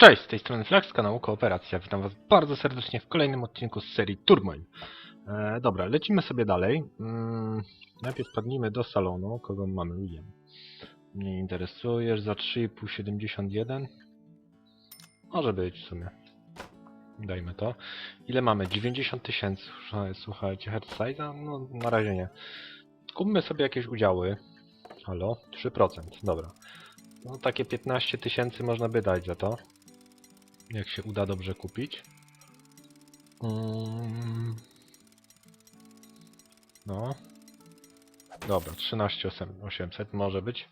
Cześć, z tej strony Flax z kanału Kooperacja. Witam Was bardzo serdecznie w kolejnym odcinku z serii Turmoil. E, dobra, lecimy sobie dalej. Mm, najpierw padnijmy do salonu. Kogo mamy? William. Mnie interesujesz za 3,571? Może być w sumie. Dajmy to. Ile mamy? 90 tysięcy. Słuchaj- Słuchajcie, head size? No, na razie nie. Kupmy sobie jakieś udziały. Halo? 3%. Dobra. No takie 15 tysięcy można by dać za to. Jak się uda dobrze kupić. Mm. No. Dobra, 13 800 może być.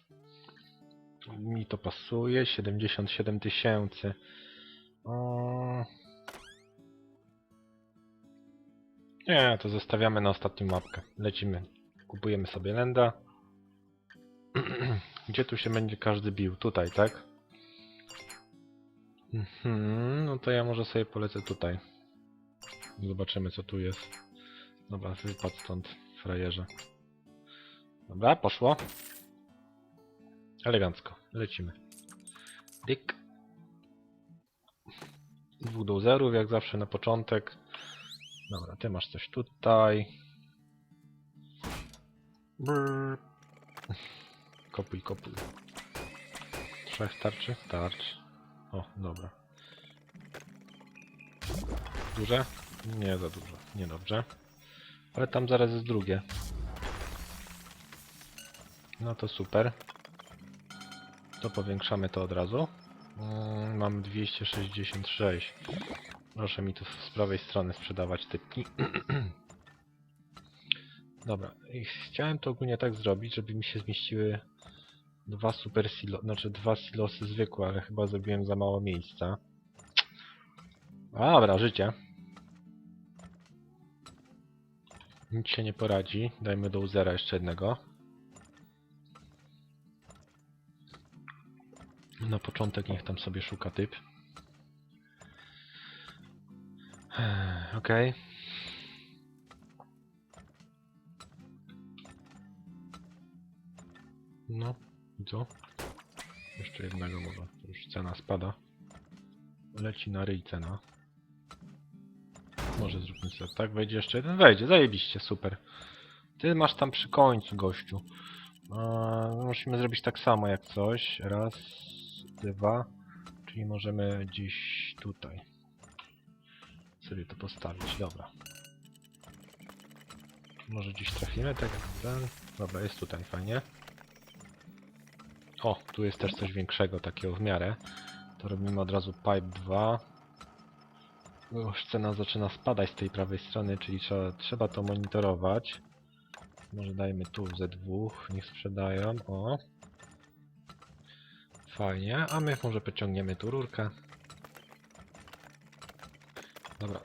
Mi to pasuje. 77 tysięcy. Nie, to zostawiamy na ostatnią mapkę. Lecimy. Kupujemy sobie lenda. Gdzie tu się będzie każdy bił? Tutaj, tak? Mhm, no to ja może sobie polecę tutaj. Zobaczymy co tu jest. Dobra, wypadł stąd, frajerze. Dobra, poszło. Elegancko, lecimy. Dyk. Dwóch do zerów, jak zawsze na początek. Dobra, ty masz coś tutaj. Brrr. Kopuj, kopuj. Trzech starczy? Starczy. O, dobra. Duże? Nie za dużo, niedobrze. Ale tam zaraz jest drugie. No to super. To powiększamy to od razu. Mm, Mamy 266. Proszę mi tu z prawej strony sprzedawać typki. Dobra, i chciałem to ogólnie tak zrobić, żeby mi się zmieściły dwa super silo, znaczy dwa silosy zwykłe, ale chyba zrobiłem za mało miejsca. Dobra, życie. Nic się nie poradzi. Dajmy do uzera jeszcze jednego. Na początek niech tam sobie szuka typ. Okej. No, co? Jeszcze jednego może. Już cena spada. Leci na ryj cena. Może zróbmy sobie tak. Wejdzie jeszcze jeden? Wejdzie, zajebiście, super. Ty masz tam przy końcu, gościu. Eee, musimy zrobić tak samo jak coś. Raz, dwa. Czyli możemy gdzieś tutaj sobie to postawić. Dobra. Może gdzieś trafimy, tak jak ten. Dobra, jest tutaj, fajnie. O, tu jest też coś większego, takiego w miarę. To robimy od razu pipe 2. Już cena zaczyna spadać z tej prawej strony, czyli trzeba, trzeba to monitorować. Może dajmy tu ze dwóch, niech sprzedają. O. Fajnie, a my może pociągniemy tu rurkę. Dobra.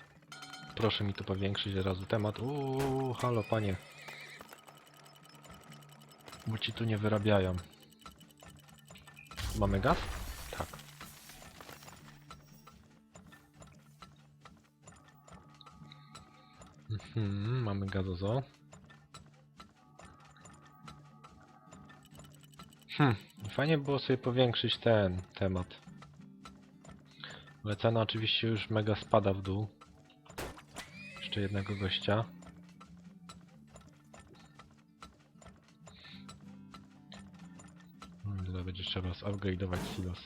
Proszę mi tu powiększyć od razu temat. Uuu, halo panie. Bo ci tu nie wyrabiają. Mamy gaz? Tak. Mhm, mamy gazozo. Hm, fajnie było sobie powiększyć ten temat. Ale cena oczywiście już mega spada w dół. Jeszcze jednego gościa. Trzeba upgrade'ować silos.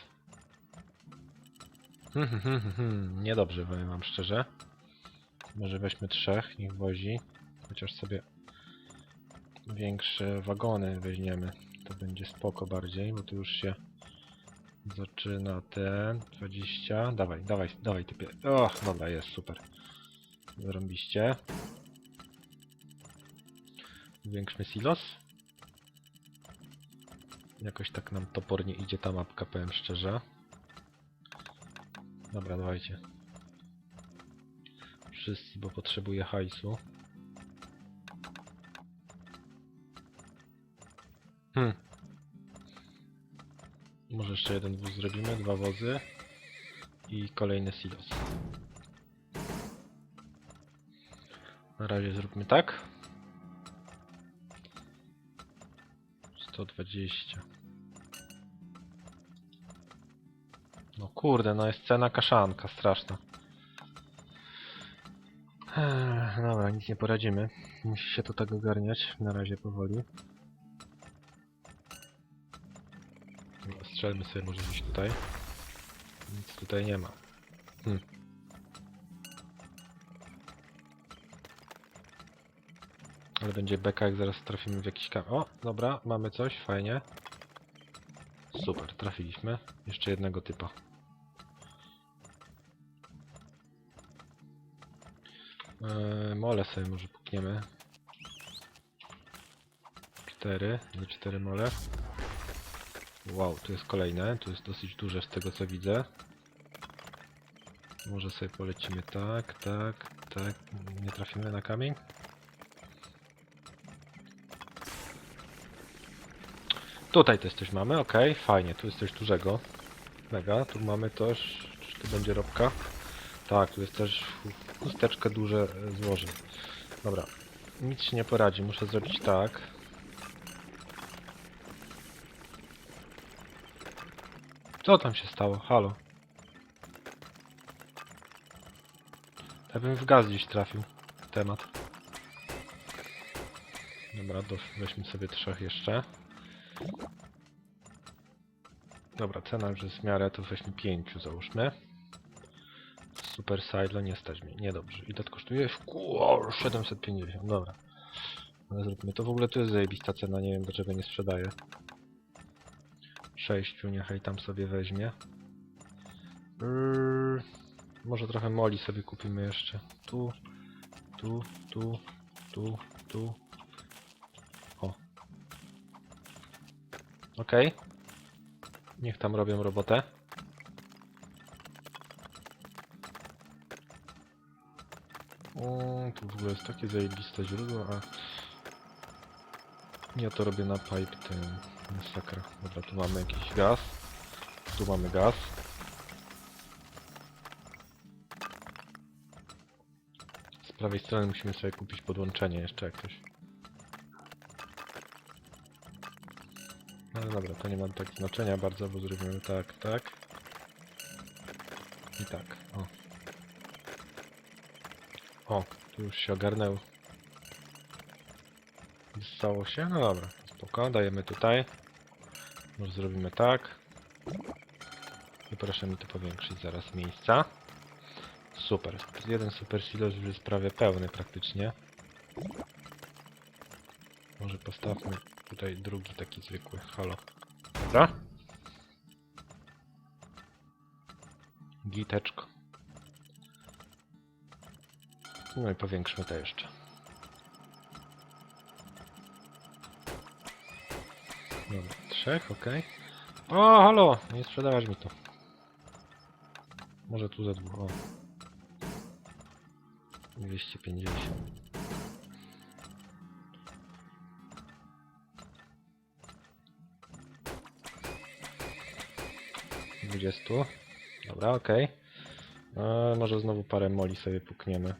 Hmm, hmm, hmm, hmm, hmm. Niedobrze powiem wam szczerze. Może weźmy trzech, niech wozi. Chociaż sobie większe wagony weźmiemy. To będzie spoko bardziej, bo tu już się zaczyna ten 20. Dawaj, dawaj, dawaj typie. O, dobra, jest super. Zarąbiście. Zwiększmy silos. Jakoś tak nam topornie idzie ta mapka, powiem szczerze. Dobra, dawajcie. Wszyscy, bo potrzebuję hajsu. Hmm. Może jeszcze jeden wóz zrobimy, dwa wozy. I kolejny silos. Na razie zróbmy tak. 120. kurde, no jest cena kaszanka straszna. Ech, Dobra, nic nie poradzimy. Musi się to tak ogarniać. Na razie powoli. Strzelmy sobie może gdzieś tutaj. Nic tutaj nie ma. Hm. Ale będzie beka, jak zaraz trafimy w jakiś. O, dobra, mamy coś, fajnie. Super, trafiliśmy. Jeszcze jednego typa. Mole sobie może pukniemy. Cztery, nie cztery mole. Wow, tu jest kolejne, tu jest dosyć duże z tego co widzę. Może sobie polecimy tak, tak, tak. Nie trafimy na kamień? Tutaj też coś mamy, okej, fajnie, tu jest coś dużego. Mega, tu mamy też, czy tu będzie robka? Tak, tu jest też chusteczkę duże e, złoże. Dobra, nic się nie poradzi, muszę zrobić tak. Co tam się stało? Halo. Ja bym w gaz gdzieś trafił. Temat. Dobra, do, weźmy sobie trzech jeszcze. Dobra, cena już jest w miarę, to weźmy pięciu załóżmy. Super silo nie stać mnie, niedobrze. I to kosztuje Wow, 750, dobra. Ale zróbmy to. W ogóle to jest zajebista cena, nie wiem dlaczego nie sprzedaję. Sześciu, niechaj tam sobie weźmie. Yy, może trochę moli sobie kupimy jeszcze. Tu, tu, tu, tu, tu. O. Okej. Niech tam robią robotę. O, tu w ogóle jest takie zajebiste źródło, a ja to robię na pipe tym masakra. Dobra, tu mamy jakiś gaz. Tu mamy gaz. Z prawej strony musimy sobie kupić podłączenie jeszcze jak coś. Ale dobra, to nie ma tak znaczenia bardzo, bo zrobimy tak, tak. I tak, o. O, tu już się ogarnęło. Stało się? No dobra, spoko, dajemy tutaj. Może zrobimy tak. I proszę mi to powiększyć zaraz miejsca. Super. Jeden super silos już jest prawie pełny praktycznie. Może postawmy tutaj drugi taki zwykły. Halo. Dobra? Giteczko. No i powiększmy to jeszcze. Dobra, trzech, okej. O, halo! Nie sprzedawać mi to. Może tu za dwóch, o. 250. Dwudziestu. Dobra, okej. E, Może znowu parę moli sobie pukniemy.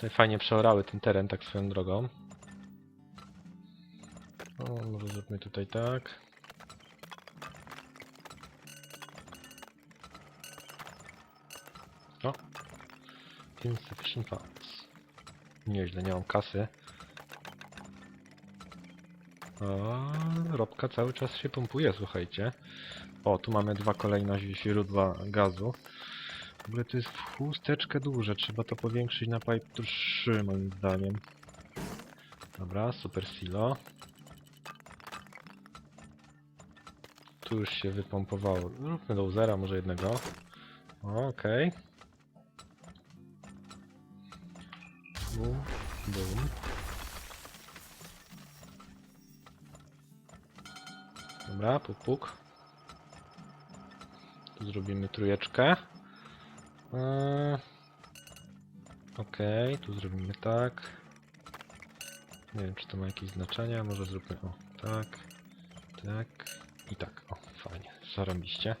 Tutaj fajnie przeorały ten teren tak swoją drogą. O, może zróbmy tutaj tak. O! Insufficient funds. Nieźle, nie mam kasy. O, ropka cały czas się pompuje, słuchajcie. O, tu mamy dwa kolejne źródła gazu. W ogóle to jest chusteczkę duże, trzeba to powiększyć na pipe 3 moim zdaniem. Dobra, super silo. Tu już się wypompowało. Zróbmy do zera może jednego. Okej. Bum, bum. Dobra, puk, puk. Tu zrobimy trójeczkę. Eee, Okej, tu zrobimy tak. Nie wiem, czy to ma jakieś znaczenie. Może zróbmy o tak, tak i tak. O, fajnie, zarobiście.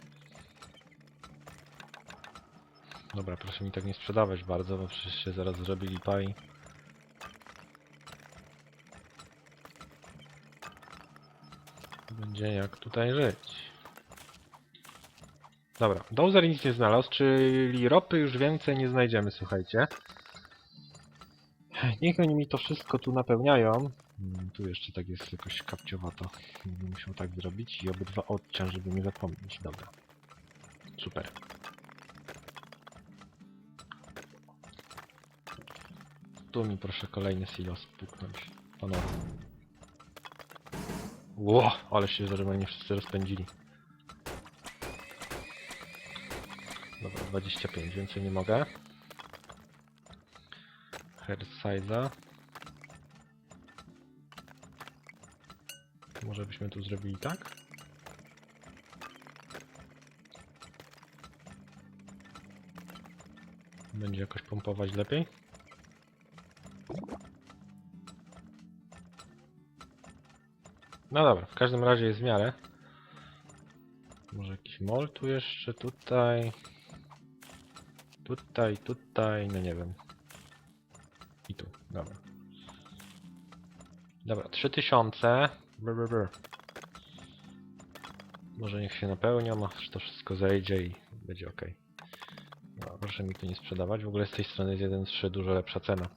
Dobra, proszę mi tak nie sprzedawać bardzo, bo przecież się zaraz zrobili paj. będzie jak tutaj żyć. Dobra, Dozer nic nie znalazł, czyli ropy już więcej nie znajdziemy, słuchajcie. Niech oni mi to wszystko tu napełniają. Mm, Tu jeszcze tak jest jakoś kapciowato. Musiał tak zrobić i obydwa odciąć, żeby nie zapomnieć. Dobra. Super. Tu mi proszę kolejny silos puknąć. Panowie. Ło, ale się normalnie wszyscy rozpędzili. Dobra, 25, więcej nie mogę. Hair size'a. Może byśmy tu zrobili tak? Będzie jakoś pompować lepiej? No dobra, w każdym razie jest w miarę. Może jakiś mol tu jeszcze, tutaj. Tutaj, tutaj, no nie wiem. I tu, dobra. Dobra, 3000. Brr, brr, brr. Może niech się napełnią, aż to wszystko zejdzie i będzie ok. No, proszę mi tu nie sprzedawać. W ogóle z tej strony jest 1.3 dużo lepsza cena.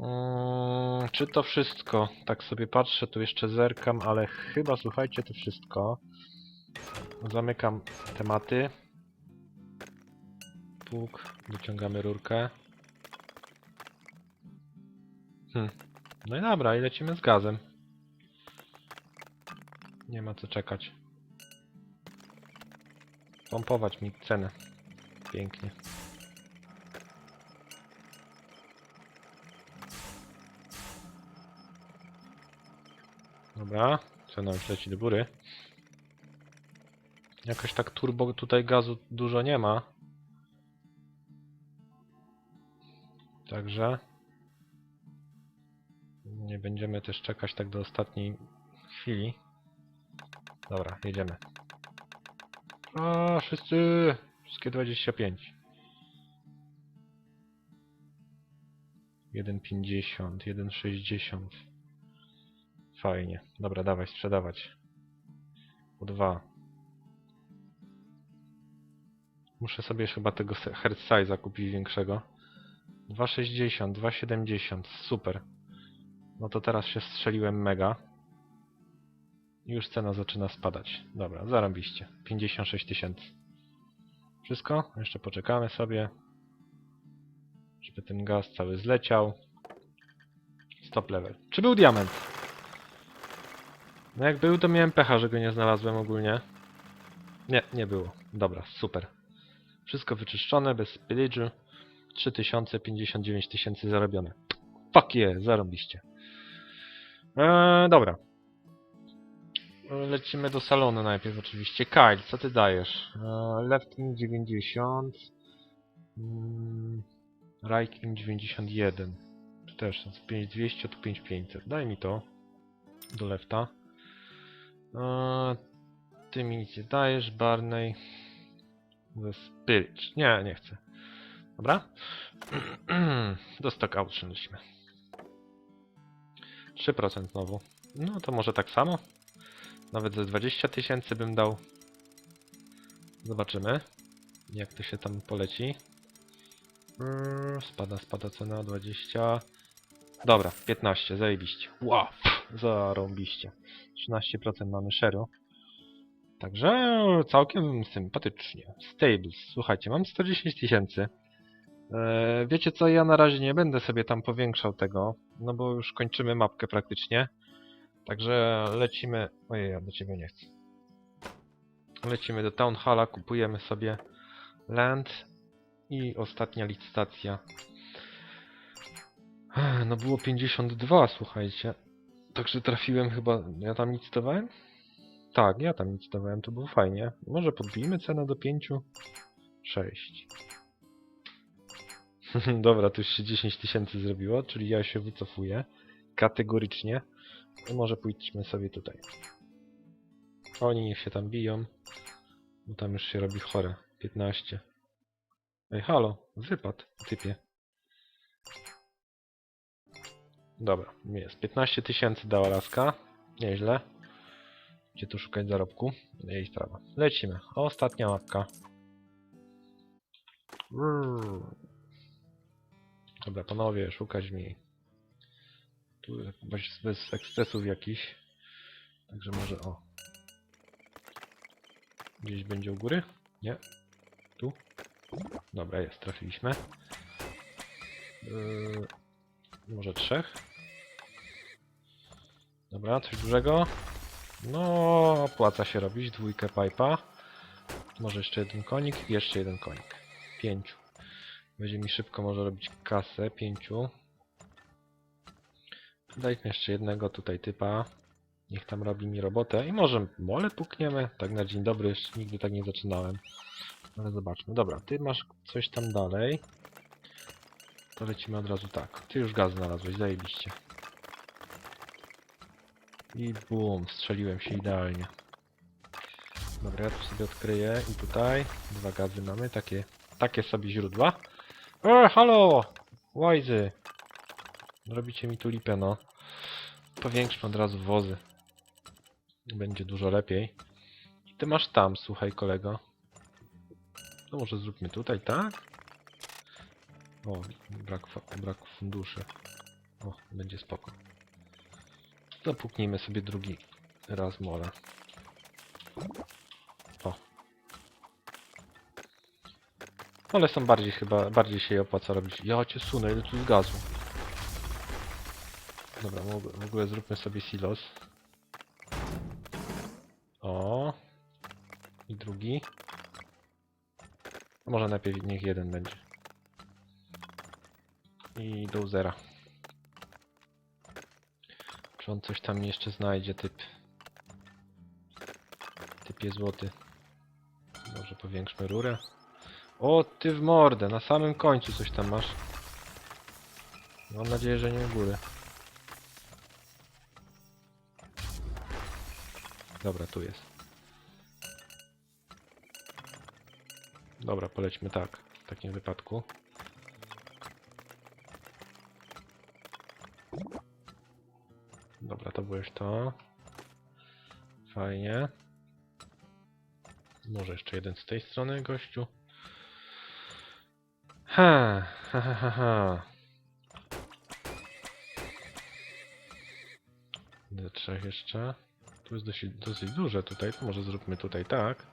Mm, czy to wszystko? Tak sobie patrzę, tu jeszcze zerkam, ale chyba słuchajcie, to wszystko. Zamykam tematy. Pług, wyciągamy rurkę. Hmm. No i dobra, i lecimy z gazem. Nie ma co czekać. Pompować mi cenę. Pięknie. Dobra, cena już leci do góry. Jakoś tak turbo tutaj gazu dużo nie ma. Także nie będziemy też czekać tak do ostatniej chwili. Dobra, jedziemy. A, wszyscy! Wszystkie 25. 1,50, 1,60. Fajnie. Dobra, dawaj, sprzedawać. Po dwa. Muszę sobie chyba tego se- hertz size'a kupić większego. 2,60, 2,70. Super. No to teraz się strzeliłem mega. Już cena zaczyna spadać. Dobra, zarobiście. 56 tysięcy. Wszystko? Jeszcze poczekamy sobie. Żeby ten gaz cały zleciał. Stop level. Czy był diament? No jak był, to miałem pecha, że go nie znalazłem ogólnie. Nie, nie było. Dobra, super. Wszystko wyczyszczone, bez spillage'u. 3000, 59 tysięcy zarobione. Fuck yeah, zarobiście. Eee, dobra. Lecimy do salonu najpierw oczywiście. Kyle, co ty dajesz? Eee, left in 90. Mm, in 91. Tu też jest 5200, tu 5500. Daj mi to. Do lefta. Eee, ty mi nic nie dajesz, Barney. The Spirit. Nie, nie chcę. Dobra. Do stock option lecimy. 3% znowu. No to może tak samo. Nawet ze 20 tysięcy bym dał. Zobaczymy. Jak to się tam poleci. Mm, Spada, spada cena 20. Dobra, 15, zajebiście. Wow, zarąbiście. 13% mamy share'u. Także całkiem sympatycznie. Stables, słuchajcie, mam 110 tysięcy. Eee, Wiecie co, ja na razie nie będę sobie tam powiększał tego, no bo już kończymy mapkę praktycznie. Także lecimy... Ojej, ja do ciebie nie chcę. Lecimy do Town Halla, kupujemy sobie land i ostatnia licytacja. No było 52, słuchajcie. Także trafiłem chyba... Ja tam licytowałem? Tak, ja tam licytowałem, to było fajnie. Może podbijmy cenę do 5? 6. Dobra, to już się 10 tysięcy zrobiło, czyli ja się wycofuję. Kategorycznie. I może pójdźmy sobie tutaj. Oni niech się tam biją. Bo tam już się robi chore. 15. Ej, halo, wypad, typie. Dobra, jest. 15 tysięcy dała laska. Nieźle. Gdzie tu szukać zarobku? Jej sprawa. Lecimy. Ostatnia mapka. Brrr. Dobra, panowie, szukać mi. Tu bez, bez ekscesów jakiś. Także może o. Gdzieś będzie u góry? Nie. Tu? Dobra, jest, trafiliśmy. Yy, może trzech? Dobra, coś dużego. No, opłaca się robić dwójkę pipa. Może jeszcze jeden konik jeszcze jeden konik. Pięciu. Będzie mi szybko może robić kasę. Pięciu. Dajmy jeszcze jednego tutaj typa. Niech tam robi mi robotę. I może mole pukniemy. Tak na dzień dobry, jeszcze nigdy tak nie zaczynałem. Ale zobaczmy. Dobra, ty masz coś tam dalej. To lecimy od razu tak. Ty już gaz znalazłeś, zajebiście. I bum, strzeliłem się idealnie. Dobra, ja tu sobie odkryję i tutaj dwa gazy mamy, takie, takie sobie źródła. E, halo! Łajzy! Robicie mi tu lipę, no. Powiększmy od razu wozy. Będzie dużo lepiej. I ty masz tam, słuchaj kolego. No może zróbmy tutaj, tak? O, brak, brak funduszy. O, będzie spoko. Zapuknijmy sobie drugi raz mole. Mole są bardziej chyba, bardziej się je opłaca robić. Ja cię sunę, ile tu jest gazu. Dobra, w ogóle zróbmy sobie silos. O. I drugi. Może najpierw niech jeden będzie. I do zera. Czy on coś tam jeszcze znajdzie, typ? Typie złoty. Może powiększmy rurę? O, ty w mordę, na samym końcu coś tam masz. Mam nadzieję, że nie u góry. Dobra, tu jest. Dobra, polećmy tak, w takim wypadku. Dobra, to było już to. Fajnie. Może jeszcze jeden z tej strony, gościu. Ha, ha, ha, ha. Do trzech jeszcze. Tu jest dosyć, dosyć duże tutaj, to może zróbmy tutaj tak.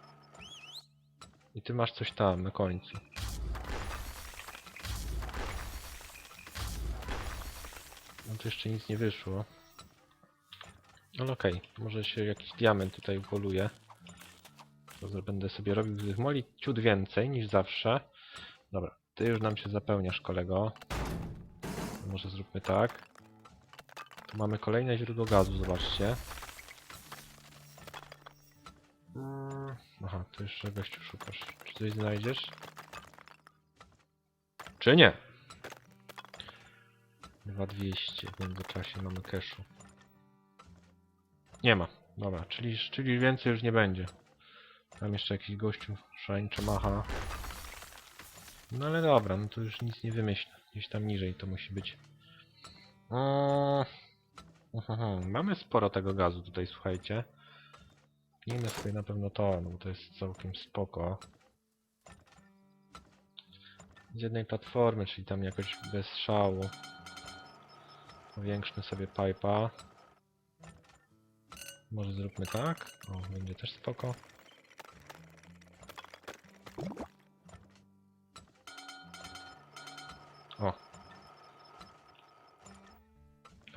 I ty masz coś tam na końcu. No tu jeszcze nic nie wyszło. Ale okej, może się jakiś diament tutaj upoluje. Będę sobie robił tych moli ciut więcej niż zawsze. Dobra, ty już nam się zapełniasz, kolego. Może zróbmy tak. Tu mamy kolejne źródło gazu, zobaczcie. Mm, Aha, tu jeszcze gościu szukasz. Czy coś znajdziesz? Czy nie? 2200 w międzyczasie mamy cashu. Nie ma. Dobra, czyli, czyli więcej już nie będzie. Tam jeszcze jakiś gościu szaleńczy macha. No ale dobra, no to już nic nie wymyślę. Gdzieś tam niżej to musi być. Mamy sporo tego gazu tutaj, słuchajcie. Pnijmy sobie na pewno to, no bo to jest całkiem spoko. Z jednej platformy, czyli tam jakoś bez szału. Powiększmy sobie pipa. Może zróbmy tak? O, będzie też spoko.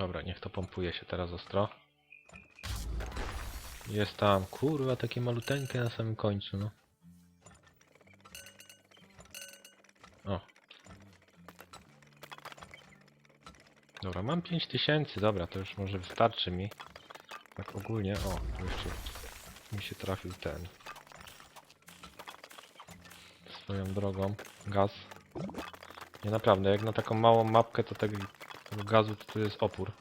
Dobra, niech to pompuje się teraz ostro. Jest tam, kurwa, takie maluteńkie na samym końcu, no. O. Dobra, mam 5000, dobra, to już może wystarczy mi. Tak ogólnie, o, jeszcze mi się trafił ten. Swoją drogą, gaz. Nie naprawdę, jak na taką małą mapkę, to tego, tego gazu to tu jest opór.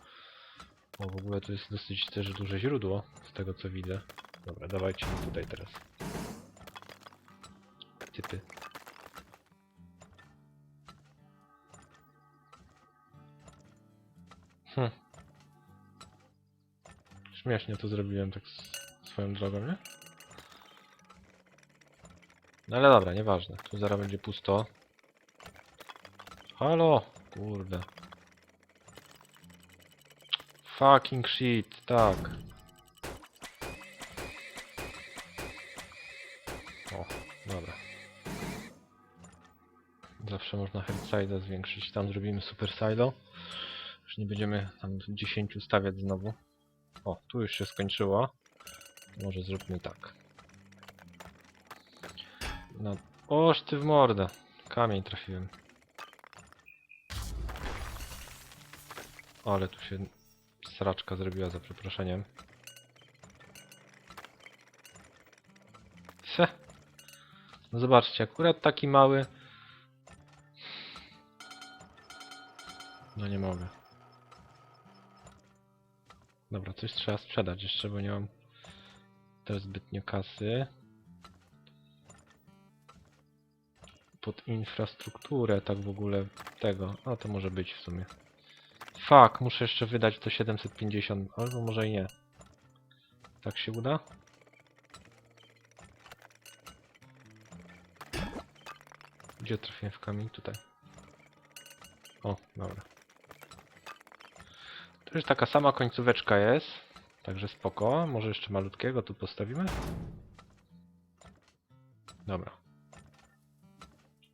O, w ogóle to jest dosyć też duże źródło, z tego co widzę. Dobra, dawajcie mi tutaj teraz. Typy. Hm. Śmiesznie to zrobiłem tak swoją drogą, nie? No ale dobra, nieważne. Tu zaraz będzie pusto. Halo! Kurde. Fucking shit, tak. O, dobra. Zawsze można headside'a zwiększyć. Tam zrobimy super silo. Już nie będziemy tam 10 stawiać znowu. O, tu już się skończyło. Może zróbmy tak. No, oż ty w mordę. Kamień trafiłem. Ale tu się sraczka zrobiła za przeproszeniem. Se. No zobaczcie, akurat taki mały. No nie mogę. Dobra, coś trzeba sprzedać jeszcze, bo nie mam też zbytnio kasy. Pod infrastrukturę, tak w ogóle tego. A to może być w sumie. Fuck, muszę jeszcze wydać to 750, albo może i nie. Tak się uda? Gdzie trafiłem w kamień? Tutaj. O, dobra. To już taka sama końcóweczka jest. Także spoko. Może jeszcze malutkiego tu postawimy? Dobra.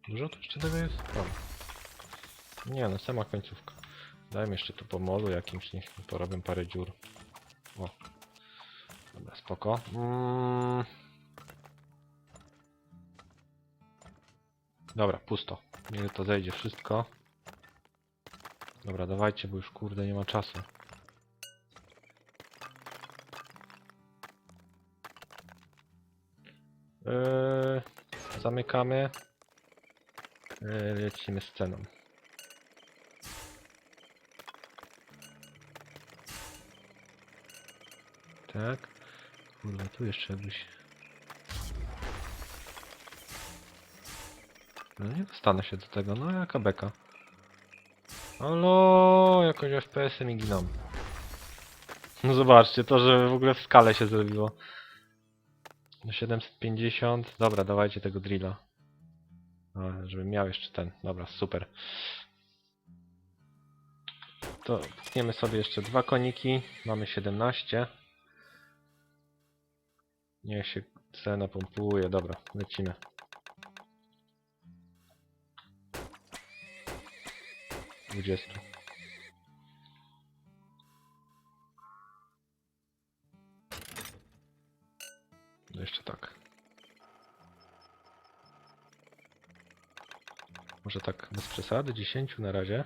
Dużo tu jeszcze tego jest? Nie no, sama końcówka. Dajmy jeszcze tu po molu jakimś, niech porobię parę dziur. O. Dobra, spoko. Mm. Dobra, pusto. Niech to zejdzie wszystko. Dobra, dawajcie, bo już kurde nie ma czasu. Yy, zamykamy. Yy, lecimy sceną. Tak. Kurde, tu jeszcze byś. No nie dostanę się do tego, no jaka beka. Halo, jakoś FPS-y mi giną. No zobaczcie, to, że w ogóle w skale się zrobiło. No 750, dobra, dawajcie tego drilla. A, żebym miał jeszcze ten, dobra, super. To tniemy sobie jeszcze dwa koniki, mamy 17. Niech się cena pompuje, dobra, lecimy. Dwudziestu. No jeszcze tak. Może tak bez przesady, 10 na razie.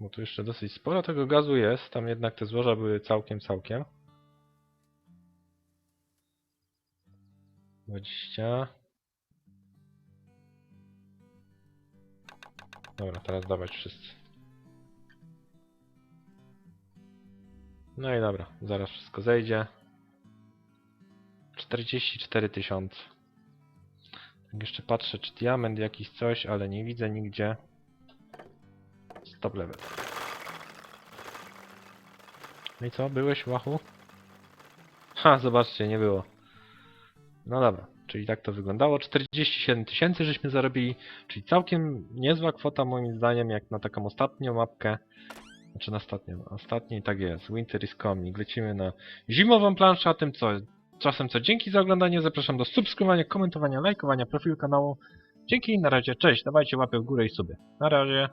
Bo tu jeszcze dosyć sporo tego gazu jest, tam jednak te złoża były całkiem, całkiem. 20. Dobra, teraz dawać wszyscy. No i dobra, zaraz wszystko zejdzie. 44 tysiące. Tak jeszcze patrzę, czy diament jakiś coś, ale nie widzę nigdzie. Stop level. No i co, byłeś, Łachu? Ha, zobaczcie, nie było. No dobra, czyli tak to wyglądało. 47 tysięcy żeśmy zarobili, czyli całkiem niezła kwota moim zdaniem, jak na taką ostatnią mapkę. Znaczy na ostatnią, ostatniej tak jest. Winter is coming. Lecimy na zimową planszę, a tym co? Czasem co? Dzięki za oglądanie, zapraszam do subskrybowania, komentowania, lajkowania profilu kanału. Dzięki, na razie, cześć, dawajcie łapę w górę i suby. Na razie.